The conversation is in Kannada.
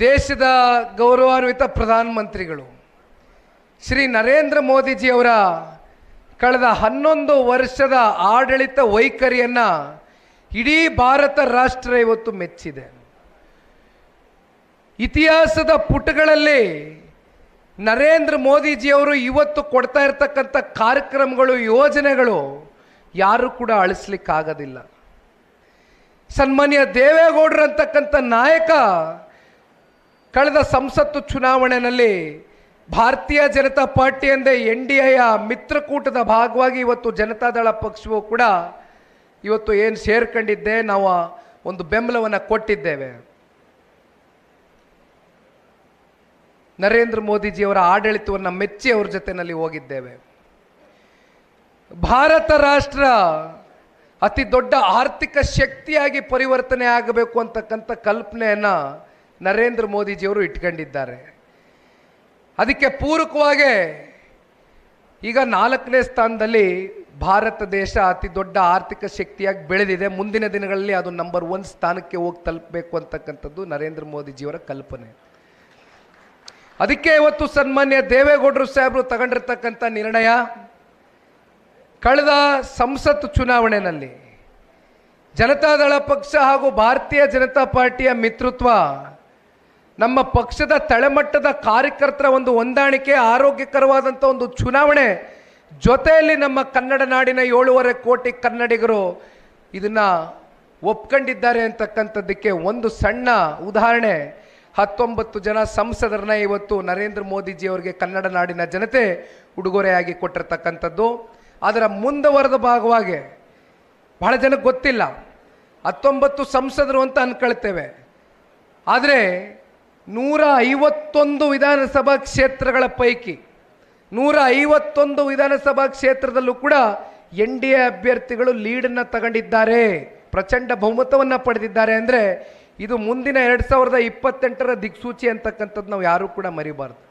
ದೇಶದ ಗೌರವಾನ್ವಿತ ಪ್ರಧಾನಮಂತ್ರಿಗಳು, ಶ್ರೀ ನರೇಂದ್ರ ಮೋದಿಜಿಯವರ ಕಳೆದ ಹನ್ನೊಂದು ವರ್ಷದ ಆಡಳಿತ ವೈಖರಿಯನ್ನು ಇಡೀ ಭಾರತ ರಾಷ್ಟ್ರ ಇವತ್ತು ಮೆಚ್ಚಿದೆ. ಇತಿಹಾಸದ ಪುಟಗಳಲ್ಲಿ ನರೇಂದ್ರ ಮೋದಿಜಿಯವರು ಇವತ್ತು ಕೊಡ್ತಾ ಇರತಕ್ಕಂಥ ಕಾರ್ಯಕ್ರಮಗಳು, ಯೋಜನೆಗಳು ಯಾರು ಕೂಡ ಅಳಿಸ್ಲಿಕ್ಕಾಗೋದಿಲ್ಲ. ಸನ್ಮಾನ್ಯ ದೇವೇಗೌಡರು ಅಂತಕ್ಕಂಥ ನಾಯಕ ಕಳೆದ ಸಂಸತ್ತು ಚುನಾವಣೆಯಲ್ಲಿ ಭಾರತೀಯ ಜನತಾ ಪಾರ್ಟಿ ಎಂದೇ ಎನ್ ಡಿ ಎಯ ಮಿತ್ರಕೂಟದ ಭಾಗವಾಗಿ ಇವತ್ತು ಜನತಾದಳ ಪಕ್ಷವು ಕೂಡ ಇವತ್ತು ಏನು ಸೇರ್ಕೊಂಡಿದ್ದೆ ನಾವು ಒಂದು ಬೆಂಬಲವನ್ನು ಕೊಟ್ಟಿದ್ದೇವೆ. ನರೇಂದ್ರ ಮೋದಿಜಿಯವರ ಆಡಳಿತವನ್ನು ಮೆಚ್ಚಿ ಅವ್ರ ಜೊತೆಯಲ್ಲಿ ಹೋಗಿದ್ದೇವೆ. ಭಾರತ ರಾಷ್ಟ್ರ ಅತಿ ದೊಡ್ಡ ಆರ್ಥಿಕ ಶಕ್ತಿಯಾಗಿ ಪರಿವರ್ತನೆ ಆಗಬೇಕು ಅಂತಕ್ಕಂಥ ಕಲ್ಪನೆಯನ್ನು ನರೇಂದ್ರ ಮೋದಿಜಿಯವರು ಇಟ್ಕೊಂಡಿದ್ದಾರೆ. ಅದಕ್ಕೆ ಪೂರಕವಾಗಿ ಈಗ ನಾಲ್ಕನೇ ಸ್ಥಾನದಲ್ಲಿ ಭಾರತ ದೇಶ ಅತಿ ದೊಡ್ಡ ಆರ್ಥಿಕ ಶಕ್ತಿಯಾಗಿ ಬೆಳೆದಿದೆ. ಮುಂದಿನ ದಿನಗಳಲ್ಲಿ ಅದು ನಂಬರ್ ಒನ್ ಸ್ಥಾನಕ್ಕೆ ಹೋಗಿ ತಲುಪಬೇಕು ಅಂತಕ್ಕಂಥದ್ದು ನರೇಂದ್ರ ಮೋದಿಜಿಯವರ ಕಲ್ಪನೆ. ಅದಕ್ಕೆ ಇವತ್ತು ಸನ್ಮಾನ್ಯ ದೇವೇಗೌಡರು ಸಾಹೇಬರು ತಗೊಂಡಿರ್ತಕ್ಕಂಥ ನಿರ್ಣಯ, ಕಳೆದ ಸಂಸತ್ ಚುನಾವಣೆಯಲ್ಲಿ ಜನತಾದಳ ಪಕ್ಷ ಹಾಗೂ ಭಾರತೀಯ ಜನತಾ ಪಾರ್ಟಿಯ ಮಿತ್ರತ್ವ ನಮ್ಮ ಪಕ್ಷದ ತಳಮಟ್ಟದ ಕಾರ್ಯಕರ್ತರ ಒಂದು ಹೊಂದಾಣಿಕೆ ಆರೋಗ್ಯಕರವಾದಂಥ ಒಂದು ಚುನಾವಣೆ. ಜೊತೆಯಲ್ಲಿ ನಮ್ಮ ಕನ್ನಡ ನಾಡಿನ ಏಳೂವರೆ ಕೋಟಿ ಕನ್ನಡಿಗರು ಇದನ್ನು ಒಪ್ಕೊಂಡಿದ್ದಾರೆ ಅಂತಕ್ಕಂಥದ್ದಕ್ಕೆ ಒಂದು ಸಣ್ಣ ಉದಾಹರಣೆ. ಹತ್ತೊಂಬತ್ತು ಜನ ಸಂಸದರನ್ನ ಇವತ್ತು ನರೇಂದ್ರ ಮೋದಿಜಿ ಅವರಿಗೆ ಕನ್ನಡ ನಾಡಿನ ಜನತೆ ಉಡುಗೊರೆಯಾಗಿ ಕೊಟ್ಟಿರ್ತಕ್ಕಂಥದ್ದು. ಅದರ ಮುಂದುವರೆದ ಭಾಗವಾಗಿ ಬಹಳ ಜನಕ್ಕೆ ಗೊತ್ತಿಲ್ಲ. ಹತ್ತೊಂಬತ್ತು ಸಂಸದರು ಅಂತ ಅನ್ಕೊಳ್ತೇವೆ. ಆದರೆ ನೂರ ಐವತ್ತೊಂದು ವಿಧಾನಸಭಾ ಕ್ಷೇತ್ರಗಳ ಪೈಕಿ ನೂರ ಐವತ್ತೊಂದು ವಿಧಾನಸಭಾ ಕ್ಷೇತ್ರದಲ್ಲೂ ಕೂಡ ಎನ್ ಡಿ ಎ ಅಭ್ಯರ್ಥಿಗಳು ಲೀಡನ್ನು ತಗೊಂಡಿದ್ದಾರೆ. ಪ್ರಚಂಡ ಬಹುಮತವನ್ನು ಪಡೆದಿದ್ದಾರೆ ಅಂದರೆ ಇದು ಮುಂದಿನ ಎರಡು ಸಾವಿರದ ಇಪ್ಪತ್ತೆಂಟರ ದಿಕ್ಸೂಚಿ ಅಂತಕ್ಕಂಥದ್ದು ನಾವು ಯಾರೂ ಕೂಡ ಮರಿಬಾರ್ದು.